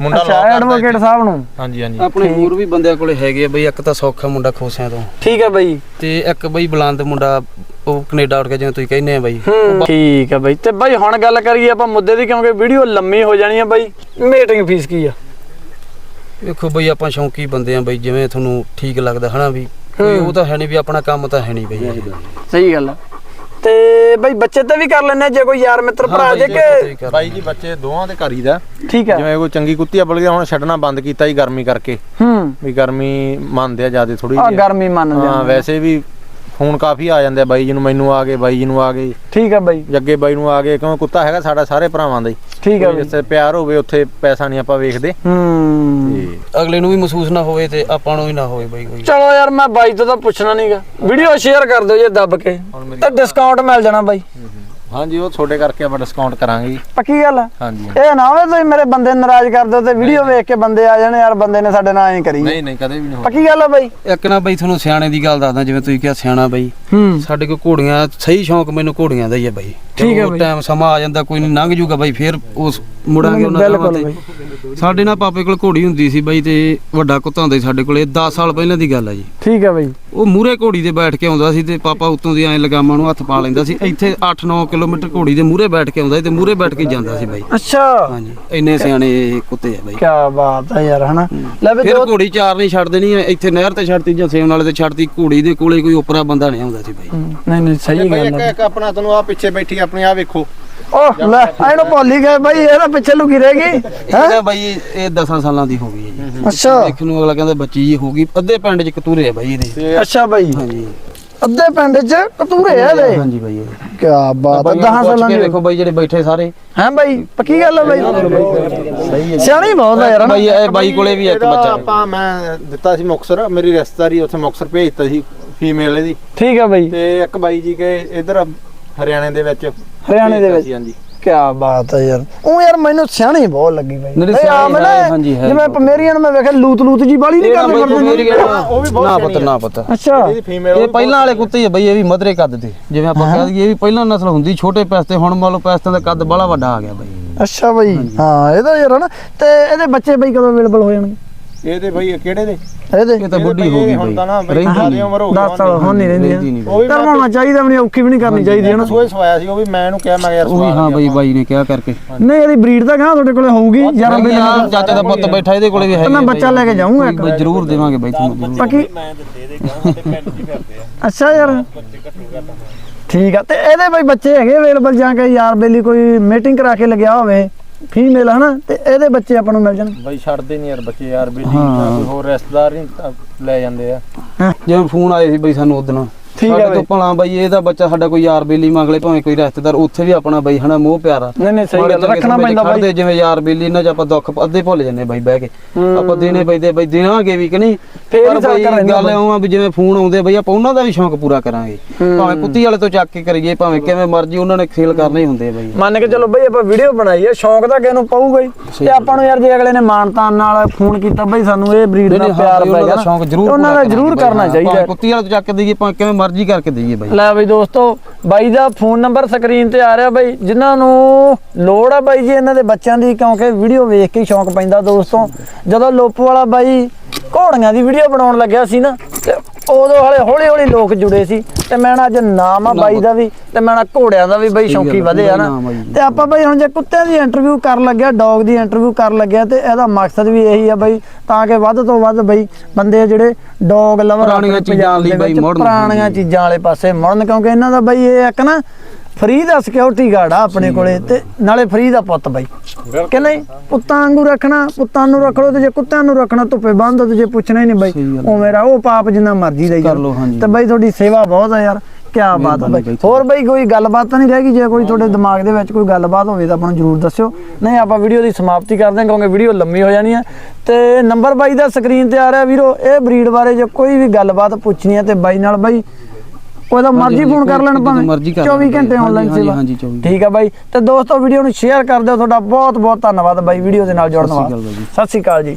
ਮੁੰਡਾ ਅੱਛਾ ਕਰਦਾ ਐਡਵੋਕੇਟ ਇੱਥੇ। ਸਾਹਿਬ ਨੂੰ? ਹਾਂਜੀ ਹਾਂਜੀ। ਆਪਣੇ ਹੋਰ ਵੀ ਬੰਦਿਆਂ ਕੋਲੇ ਹੈਗੇ ਆ ਬਈ ਇੱਕ ਤਾਂ ਸੌਖਾ ਮੁੰਡਾ ਖੋਸਿਆਂ ਤੋਂ। ਠੀਕ ਹੈ ਬਈ। ਤੇ ਇੱਕ ਬਈ ਬਲੰਦ ਮੁੰਡਾ ਉਹ ਕੈਨੇਡਾ ਉੱਠ ਗਿਆ ਜਿਵੇਂ ਤੁਸੀਂ ਕਹਿੰਦੇ ਆ ਬਈ। ਹੂੰ। ਠੀਕ ਹੈ ਬਈ। ਤੇ ਬਈ ਹੁਣ ਗੱਲ ਕਰੀਏ ਆਪਾਂ ਮੁੱਦੇ ਦੀ ਕਿਉਂਕਿ ਵੀਡੀਓ ਲੰਮੀ ਹੋ ਜਾਣੀ ਹੈ ਬਈ। ਮੀਟਿੰਗ ਫੀਸ ਕੀ ਆ? ਵੇਖੋ ਬਈ ਆਪਾਂ ਸ਼ੌਂਕੀ ਬੰਦੇ ਆ ਬਈ ਜਿਵੇਂ ਤੁਹਾਨੂੰ ਠੀਕ ਲੱਗਦਾ ਹਨਾ ਵੀ ਕੋਈ ਉਹ ਤਾਂ ਹੈ ਨਹੀਂ ਵੀ ਆਪਣਾ ਕੰਮ ਤਾਂ ਹੈ ਨਹੀਂ ਬਈ। ਸਹੀ ਗੱਲ ਆ। ਤੇ ਬਈ ਬੱਚੇ ਤੇ ਵੀ ਕਰ ਲੈਣੇ ਜੇ ਕੋਈ ਯਾਰ ਮਿੱਤਰ ਭਰਾ ਜੇ ਕਿ ਬਾਈ ਜੀ ਬੱਚੇ ਦੋਵਾਂ ਦੇ ਘਰ ਹੀ ਦਾ ਠੀਕ ਹੈ ਜਿਵੇਂ ਕੋਈ ਚੰਗੀ ਕੁੱਤੀ ਆ ਬਲ ਗਿਆ ਹੁਣ ਛੱਡਣਾ ਬੰਦ ਕੀਤਾ ਜੀ ਗਰਮੀ ਕਰਕੇ। ਹੂੰ। ਵੀ ਗਰਮੀ ਮੰਨਦੇ ਆ ਜ਼ਿਆਦਾ ਥੋੜੀ ਆ। ਜਿਹੀ ਗਰਮੀ ਮੰਨ ਹਾਂ ਲਿਆ ਵੈਸੇ ਵੀ ਫੋਨ ਕਾਫੀ ਆ ਜਾਂਦੇ ਆ ਬਾਈ ਜੀ ਨੂੰ ਮੈਨੂੰ ਆ ਗਏ ਬਾਈ ਜੀ ਨੂੰ ਆ ਗਏ। ਠੀਕ ਹੈ ਬਈ। ਜੱਗੇ ਬਾਈ ਨੂੰ ਆ ਗਏ ਕਿਉਂ? ਕੁੱਤਾ ਹੈਗਾ ਸਾਡਾ ਸਾਰੇ ਭਰਾਵਾਂ ਦਾ ਹੀ। ਠੀਕ ਹੈ ਬਈ। ਜਿੱਥੇ ਪਿਆਰ ਹੋਵੇ ਉੱਥੇ ਪੈਸਾ ਨਹੀਂ ਆਪਾਂ ਵੇਖਦੇ। ਹੂੰ। ਤੇ ਅਗਲੇ ਨੂੰ ਵੀ ਮਹਿਸੂਸ ਨਾ ਹੋਵੇ ਤੇ ਆਪਾਂ ਨੂੰ ਵੀ ਨਾ ਹੋਵੇ ਬਈ ਕੋਈ। ਚਲੋ ਯਾਰ ਮੈਂ ਬਾਈ ਤੋਂ ਤਾਂ ਪੁੱਛਣਾ ਨਹੀਂਗਾ ਵੀਡੀਓ ਸ਼ੇਅਰ ਕਰ ਦਿਓ ਜੇ ਦੱਬ ਕੇ। ਤੇ ਡਿਸਕਾਊਂਟ ਮਿਲ ਜਾਣਾ ਬਾਈ। ਹਾਂਜੀ ਉਹ ਛੋਟੇ ਕਰਕੇ ਆਪਾਂ ਡਿਸਕਾਊਂਟ ਕਰਾਂਗੇ। ਜੀ ਪੱਕੀ ਗੱਲ? ਆ ਹਾਂਜੀ। ਇਹ ਨਾ ਹੋਵੇ ਤੁਸੀਂ ਮੇਰੇ ਬੰਦੇ ਨਾਰਾਜ਼ ਕਰ ਦਿਓ ਤੇ ਵੀਡੀਓ ਵੇਖ ਕੇ ਬੰਦੇ ਆ ਜਾਣ ਯਾਰ ਬੰਦੇ ਨੇ ਸਾਡੇ ਨਾਲ ਐਂ ਕਰੀ। ਨਹੀਂ ਨਹੀਂ ਕਦੇ ਵੀ ਨਹੀਂ ਹੋਣਾ ਪੱਕੀ ਗੱਲ ਆ ਬਾਈ? ਇੱਕ ਨਾ ਬਈ ਤੁਹਾਨੂੰ ਸਿਆਣੇ ਦੀ ਗੱਲ ਦੱਸਦਾ ਜਿਵੇਂ ਤੁਸੀਂ ਕਿਹਾ ਸਿਆਣਾ ਬਈ। ਹੂੰ। ਸਾਡੇ ਕੋਲ ਘੋੜੀਆਂ ਸਹੀ ਸ਼ੌਂਕ ਮੈਨੂੰ ਘੋੜੀਆਂ ਦਾ ਹੀ ਹੈ ਬਾਈ। ਠੀਕ ਹੈ ਬਾਈ। ਟਾਈਮ ਸਮਾਂ ਆ ਜਾਂਦਾ ਕੋਈ ਨਹੀਂ ਲੰਘ ਜੂਗਾ ਬਾਈ ਫੇਰ ਉਸ ਮੁੜਾਂਗੇ ਉਹਨਾਂ ਬਿਲਕੁਲ ਦੇ ਸਾਡੇ ਨਾਲ ਪਾਪੇ ਕੋਲ ਘੋੜੀ ਹੁੰਦੀ ਸੀ ਬਾਈ ਤੇ ਵੱਡਾ ਕੁੱਤਾ ਹੁੰਦਾ ਸੀ ਸਾਡੇ ਕੋਲੇ 10 ਸਾਲ ਪਹਿਲਾਂ ਦੀ ਗੱਲ ਆ ਜੀ। ਠੀਕ ਹੈ ਬਾਈ। ਉਹ ਮੂਰੇ ਘੋੜੀ ਤੇ ਬੈਠ ਕੇ ਆਉਂਦਾ ਸੀ ਤੇ ਪਾਪਾ ਉੱਤੋਂ ਦੀ ਐਂ ਲਗਾਮਾਂ ਨੂੰ ਹੱਥ ਪਾ ਲੈਂਦਾ ਸੀ। ਇੱਥੇ 8-9 ਕਿਲੋਮੀਟਰ ਘੋੜੀ ਦੇ ਮੂਰੇ ਬੈਠ ਕੇ ਆਉਂਦਾ ਸੀ ਤੇ ਮੂਰੇ ਬੈਠ ਕੇ ਜਾਂਦਾ ਸੀ ਬਾਈ। ਅੱਛਾ। ਹਾਂਜੀ ਇੰਨੇ ਸਿਆਣੇ ਕੁੱਤੇ ਆ ਬਾਈ। ਕੀ ਬਾਤ ਹੈ ਯਾਰ ਹਨਾ? ਲੈ ਵੀ ਫਿਰ ਦੋ ਘੋੜੀ ਚਾਰ ਨਹੀਂ ਛੱਡ ਦੇਣੀ ਇੱਥੇ ਨਹਿਰ ਤੇ ਛੱਡਤੀ ਜਾਂ ਸੇਮ ਵਾਲੇ ਤੇ ਛੱਡਤੀ ਘੋੜੀ ਦੇ ਕੋਲੇ ਕੋਈ ਉਪਰਾ ਬੰਦਾ ਨਹੀਂ ਆਉਂਦਾ ਸੀ ਬਾਈ। ਨਹੀਂ ਨਹੀਂ ਸਹੀ ਬਾਈ ਗੱਲ ਇੱਕ ਹੈ ਇੱਕ ਆਪਣਾ ਤੁਹਾਨੂੰ ਆ ਪਿੱਛੇ ਬੈਠੀ ਆਪਣੀ ਆ ਵੇਖੋ। ਓਹ ਲੈ ਇਹਨੂੰ ਭੁੱਲ ਹੀ ਗਏ ਬਾਈ ਇਹਦਾ ਪਿੱਛੇ ਲੁਕੀ ਰਹਿ ਗਈ। ਇਹ ਨਾ ਬਾਈ ਇਹ 10 ਸਾਲਾਂ ਦੀ ਹੋ ਗਈ ਹੈ ਜੀ। ਅੱਛਾ। ਦੇਖਣ ਨੂੰ ਅਗਲਾ ਕਹਿੰਦਾ ਬੱਚੀ ਜੀ ਹੋ ਗਈ ਅੱਧੇ ਪਿੰਡ 'ਚ ਕਤੂਰੇ ਆ ਬਾਈ ਇਹਦੇ। ਤੇ ਅੱਛਾ ਬਾਈ। ਹਾਂਜੀ। ਅੱਧੇ ਪਿੰਡ 'ਚ ਕਤੂਰੇ ਆ ਇਹਦੇ? ਹਾਂਜੀ ਬਾਈ ਕੀ ਬਾਤ ਹੈ 10 ਪੁੱਛ ਸਾਲਾਂ ਕੇ ਦੀ ਵੇਖੋ ਬਾਈ ਜਿਹੜੇ ਬੈਠੇ ਸਾਰੇ। ਹੈ ਬਾਈ ਪੱਕੀ ਗੱਲ ਹੈ ਬਾਈ ਸਿਆਣੀ ਬਹੁਤ ਹੈ ਯਾਰ ਬਾਈ ਇਹ ਬਾਈ ਕੋਲੇ ਵੀ ਇੱਕ ਇਹਦਾ ਬੱਚਾ ਹੈ। ਆਪਾਂ ਮੈਂ ਦਿੱਤਾ ਸੀ ਮੁਕਸਰ ਮੇਰੀ ਰਿਸ਼ਤੇਦਾਰੀ ਉੱਥੇ ਮੁਕਸਰ ਭੇਜਤਾ ਸੀ ਫੀਮੇਲ ਇਹਦੀ। ਠੀਕ ਹੈ ਬਾਈ। ਤੇ ਇੱਕ ਬਾਈ ਜੀ ਕੇ ਇਧਰ ਹਰਿਆਣੇ ਦੇ ਵਿੱਚ। ਹਰਿਆਣੇ ਦੇ ਵਿੱਚ? ਹਾਂਜੀ। ਕੀ ਬਾਤ ਹੈ ਯਾਰ। ਉਹ ਯਾਰ ਮੈਨੂੰ ਸਿਆਣੀ ਬਹੁਤ ਲੱਗੀ ਬਾਈ। ਨਹੀਂ, ਇਹ ਆਮ ਨਾ ਹੈ, ਹਾਂਜੀ, ਹੈ। ਜਿਵੇਂ ਪਮੇਰੀਅਨ ਮੈਂ ਵੇਖਿਆ ਲੂਤ ਲੂਤ ਜੀ ਬਾਲੀ ਨਹੀਂ ਨਾ ਕਰਦੇ ਨੇ। ਉਹ ਵੀ ਬਹੁਤ ਨਾ ਪਤਾ। ਨਾ ਪਤਾ। ਅੱਛਾ। ਇਹਦੀ ਫੀਮੇਲ ਇਹ ਪਹਿਲਾਂ ਵਾਲੇ ਕੁੱਤੇ ਹੀ ਆ ਬਈ ਇਹ ਵੀ ਮਧਰੇ ਕੱਦ ਦੇ। ਜਿਵੇਂ ਆਪਾਂ ਕਹਿ ਦਈਏ ਇਹ ਵੀ ਪਹਿਲਾਂ ਨਸਲ ਹੁੰਦੀ ਛੋਟੇ ਪੈਸਤੇ ਹੁਣ ਮੰਨ ਲਓ ਪੈਸਤਿਆਂ ਦਾ ਕੱਦ ਬੜਾ ਵੱਡਾ ਆ ਗਿਆ ਬਾਈ। ਅੱਛਾ ਬਾਈ ਹਾਂ ਇਹਦਾ ਯਾਰ ਹਨਾ ਤੇ ਇਹਦੇ ਬੱਚੇ ਬਾਈ ਕਦੋਂ ਅਵੇਲੇਬਲ ਹੋ ਜਾਣਗੇ? ਇਹਦੇ ਬਾਈ ਕਿਹੜੇ ਦੇ ਇਹਦੇ ਇਹ ਤਾਂ ਬੁੱਢੀ ਹੋ ਗਈ ਹੁਣ ਤਾਂ ਨਾ ਬਾਈ। ਸਾਰੀ ਉਮਰ ਹੋ ਗਈ। 10 ਸਾਲ ਹੁਣ ਨਹੀਂ ਰਹਿੰਦੀ ਮੈਂ ਕਰਵਾਉਣਾ ਚਾਹੀਦਾ ਵੀ ਨਹੀਂ ਔਖੀ ਵੀ ਨਹੀਂ ਕਰਨੀ ਚਾਹੀਦੀ ਹੈ ਨਾ ਸੋਏ ਸਵਾਇਆ ਸੀ ਉਹ ਵੀ ਮੈਂ ਇਹਨੂੰ ਕਿਹਾ ਮੈਂ ਕਿਹਾ ਯਾਰ ਉਹ ਵੀ ਸਵਾ ਹਾਂ ਦੇ ਬਾਈ ਬਾਈ ਨੇ ਕਿਹਾ ਕਰਕੇ। ਨਹੀਂ ਇਹਦੀ ਬਰੀਡ ਤਾਂ ਕਹਾਂ ਤੁਹਾਡੇ ਕੋਲੇ ਹੋਊਗੀ ਯਾਰ ਬਾਈ ਚਾਚੇ ਦਾ ਪੁੱਤ ਬੈਠਾ ਇਹਦੇ ਕੋਲੇ ਵੀ ਹੈ ਮੈਂ ਬੱਚਾ ਲੈ ਕੇ ਜਾਊਂਗਾ ਇੱਕ। ਬਈ ਜ਼ਰੂਰ ਦੇਵਾਂਗੇ ਬਾਈ ਤੁਹਾਨੂੰ ਜ਼ਰੂਰ। ਬਾਕੀ ਅੱਛਾ ਯਾਰ। ਠੀਕ ਆ ਤੇ ਇਹਦੇ ਬਈ ਬੱਚੇ ਹੈਗੇ ਅਵੇਲੇਬਲ ਜਾਂ ਕਿ ਯਾਰ ਬੇਲੀ ਕੋਈ ਮੀਟਿੰਗ ਕਰਾ ਕੇ ਲੱਗਿਆ ਹੋਵੇ? ਫੀਮੇਲ ਹਨਾ ਤੇ ਇਹਦੇ ਬੱਚੇ ਆਪਾਂ ਨੂੰ ਮਿਲ ਜਾਣ। ਬਾਈ ਛੱਡਦੇ ਨਹੀਂ ਯਾਰ ਬੱਚੇ ਯਾਰ ਬੇਲੀ। ਕੋਈ ਹੋਰ ਰਿਸ਼ਤੇਦਾਰ ਨਹੀਂ ਤਾਂ ਲੈ ਜਾਂਦੇ ਆ। ਜਿਵੇਂ ਫੋਨ ਆਏ ਸੀ ਬਈ ਸਾਨੂੰ ਉਦੋਂ। ਠੀਕ ਹੈ ਬਈ। ਤੋਂ ਭਲਾ ਬਈ ਇਹਦਾ ਬੱਚਾ ਸਾਡਾ ਕੋਈ ਯਾਰ ਬੇਲੀ ਮੰਗ ਲੇ ਭਾਵੇਂ ਕੋਈ ਰਿਸ਼ਤੇਦਾਰ ਉੱਥੇ ਵੀ ਆਪਣਾ ਬਈ ਹਨਾ ਮੋਹ ਪਿਆਰਾ ਨਹੀਂ ਨਹੀਂ ਸਹੀ ਗੱਲ ਰੱਖਣਾ ਪੈਂਦਾ ਬਾਈ। ਜਿਵੇਂ ਯਾਰ ਬੇਲੀ 'ਚ ਆਪਾਂ ਦੁੱਖ ਅੱਧੇ ਭੁੱਲ ਜੰਨੇ ਬਾਈ ਬਹਿ ਕੇ। ਆਪਾਂ ਦੇਣੇ ਪੈਂਦੇ ਬਈ ਦੇਵਾਂਗੇ ਵੀ ਕਿ ਨਹੀਂ? ਫੇਰ ਬਈ ਗੱਲ। ਇਉਂ ਆ ਵੀ ਜਿਵੇਂ ਫੋਨ ਆਉਂਦੇ ਬਈ ਆਪਾਂ ਉਹਨਾਂ ਦਾ ਵੀ ਸ਼ੌਂਕ ਪੂਰਾ ਕਰਾਂਗੇ। ਭਾਵੇਂ ਕੁੱਤੀ ਵਾਲੇ ਤੋਂ ਚੱਕ ਕੇ ਕਰੀਏ ਭਾਵੇਂ ਕਿਵੇਂ ਮਰਜ਼ੀ ਉਹਨਾਂ ਨੇ ਖੇਲ ਕਰਨੇ ਹੀ ਹੁੰਦੇ ਬਈ। ਮੰਨ ਕੇ ਚਲੋ ਬਈ ਆਪਾਂ ਵੀਡੀਓ ਬਣਾਈ ਹੈ ਸ਼ੌਂਕ ਤਾਂ ਕਿਸੇ ਨੂੰ ਪਊਗਾ ਹੀ ਤੇ ਆਪਾਂ ਨੂੰ ਯਾਰ ਜੇ ਅਗਲੇ ਨੇ ਮਾਨਤਾਨ ਨਾਲ ਫੋਨ ਕੀਤਾ ਬਈ ਸਾਨੂੰ ਇਹ ਬਰੀਡ ਦਾ ਪਿਆਰ ਪੈ ਗਿਆ ਸ਼ੌਂਕ ਜ਼ਰੂਰ ਉਹਨਾਂ ਦਾ ਜ਼ਰੂਰ ਕਰਨਾ ਚਾਹੀਦਾ। ਕੁੱਤੀ ਵਾਲੇ ਤੋਂ ਚੱਕ ਦਈਏ ਭਾਵੇਂ ਕਿਵੇਂ ਮਰਜ਼ੀ ਕਰਕੇ ਦਈਏ ਬਾਈ। ਲੈ ਬਈ ਦੋਸਤੋ, ਬਾਈ ਦਾ ਫੋਨ ਨੰਬਰ ਸਕਰੀਨ ਤੇ ਆ ਰਿਹਾ ਬਾਈ, ਜਿਨ੍ਹਾਂ ਨੂੰ ਲੋੜ ਆ ਬਾਈ ਜੀ, ਇਹਨਾਂ ਦੇ ਬੱਚਿਆਂ ਦੀ, ਕਿਉਂਕਿ ਵੀਡੀਓ ਵੇਖ ਕੇ ਹੀ ਸ਼ੌਂਕ ਪੈਂਦਾ ਦੋਸਤੋ। ਜਦੋਂ ਲੋਪ ਵਾਲਾ ਬਾਈ ਘੋੜੀਆਂ ਦੀ ਵੀਡੀਓ ਬਣਾਉਣ ਲੱਗਿਆ ਸੀ ਨਾ, ਤੇ ਉਦੋਂ ਹਲੇ ਹੌਲੀ ਹੌਲੀ ਲੋਕ ਜੁੜੇ ਸੀ ਤੇ ਮੈਂ ਨਾ ਅੱਜ ਨਾਮ ਆ ਬਾਈ ਦਾ ਵੀ ਤੇ ਮੈਂ ਨਾ ਘੋੜਿਆਂ ਦਾ ਵੀ ਬਈ ਸ਼ੌਂਕੀ ਵਧੇ ਆ ਨਾ। ਤੇ ਆਪਾਂ ਬਈ ਹੁਣ ਜੇ ਕੁੱਤਿਆਂ ਦੀ ਇੰਟਰਵਿਊ ਕਰਨ ਲੱਗਿਆ ਡੌਗ ਦੀ ਇੰਟਰਵਿਊ ਕਰਨ ਲੱਗਿਆ ਤੇ ਇਹਦਾ ਮਕਸਦ ਵੀ ਇਹੀ ਆ ਬਈ ਤਾਂ ਕਿ ਵੱਧ ਤੋਂ ਵੱਧ ਬਈ ਬੰਦੇ ਜਿਹੜੇ ਡੌਗ ਲਵਰ ਪੁਰਾਣੀਆਂ ਚੀਜ਼ਾਂ ਲਈ ਬਈ ਮੁੜਨ। ਪੁਰਾਣੀਆਂ ਚੀਜ਼ਾਂ ਵਾਲੇ ਪਾਸੇ ਮੁੜਨ ਕਿਉਂਕਿ ਇਹਨਾਂ ਦਾ ਬਈ ਇਹ ਇੱਕ ਨਾ ਫਰੀ ਦਾ ਸਿਕਿਉਰਿਟੀ ਗਾਰਡ ਆ ਆਪਣੇ ਕੋਲੇ ਤੇ ਨਾਲੇ ਫਰੀ ਦਾ ਪੁੱਤ ਬਈ। ਕਿ ਨਹੀਂ? ਪੁੱਤਾਂ ਵਾਂਗੂ ਰੱਖਣਾ ਪੁੱਤਾਂ ਨੂੰ ਰੱਖ ਲਓ ਤੇ ਜੇ ਕੁੱਤਿਆਂ ਨੂੰ ਰੱਖਣਾ ਧੁੱਪੇ ਬੰਦ ਹੋ ਤੇ ਜੇ ਪੁੱਛਣਾ ਹੀ ਨਹੀਂ ਬਈ। ਸਹੀ ਗੱਲ ਆ। ਉਵੇਂ ਰਾ ਉਹ ਪਾਪ ਜਿੰਨਾ ਮਰਜ਼ੀ ਦਾ ਹਾਂਜੀ। ਤੇ ਬਈ ਤੁਹਾਡੀ ਸੇਵਾ ਬਹੁਤ ਆ ਯਾਰ ਕੀ ਬਾਤ ਬਈ। ਬਈ। ਹੋਰ ਬਈ ਕੋਈ ਗੱਲਬਾਤ ਤਾਂ ਨਹੀਂ ਰਹਿ ਗਈ? ਜੇ ਕੋਈ ਤੁਹਾਡੇ ਦਿਮਾਗ ਦੇ ਵਿੱਚ ਕੋਈ ਗੱਲਬਾਤ ਹੋਵੇ ਤਾਂ ਆਪਾਂ ਨੂੰ ਜਰੂਰ ਦੱਸਿਓ। ਨਹੀਂ ਆਪਾਂ ਵੀਡੀਓ ਦੀ ਸਮਾਪਤੀ ਕਰਦੇ ਹਾਂ ਕਿਉਂਕਿ ਵੀਡੀਓ ਲੰਮੀ ਹੋ ਜਾਣੀ ਹੈ। ਤੇ ਨੰਬਰ ਬਾਈ ਦਾ ਸਕਰੀਨ ਤੇ ਆ ਰਿਹਾ ਵੀਰੋ ਇਹ ਬਰੀਡ ਬਾਰੇ ਜੇ ਕੋਈ ਵੀ ਗੱਲਬਾਤ ਪੁੱਛਣੀ ਹੈ ਤੇ ਬਾਈ ਨਾਲ ਬਾਈ ਉਹਦਾ ਮਰਜ਼ੀ ਹਾਂਜੀ, ਫੋਨ ਕਰ ਕੋਈ ਲੈਣ ਭਾਵੇਂ ਮਰਜ਼ੀ ਕਰ 24 ਲੈਣ ਘੰਟੇ ਆਨਲਾਈਨ ਸੇਵਾ। ਹਾਂਜੀ, 24 ਠੀਕ ਆ ਬਾਈ। ਤੇ ਦੋਸਤੋ ਵੀਡੀਓ ਨੂੰ ਸ਼ੇਅਰ ਕਰ ਦਿਓ। ਤੁਹਾਡਾ ਬਹੁਤ ਬਹੁਤ ਧੰਨਵਾਦ ਬਾਈ। ਵੀਡੀਓ ਦੇ ਨਾਲ ਜੁੜਨ ਵਾਸਤੇ। ਸਤਿ ਸ਼੍ਰੀ ਅਕਾਲ ਜੀ।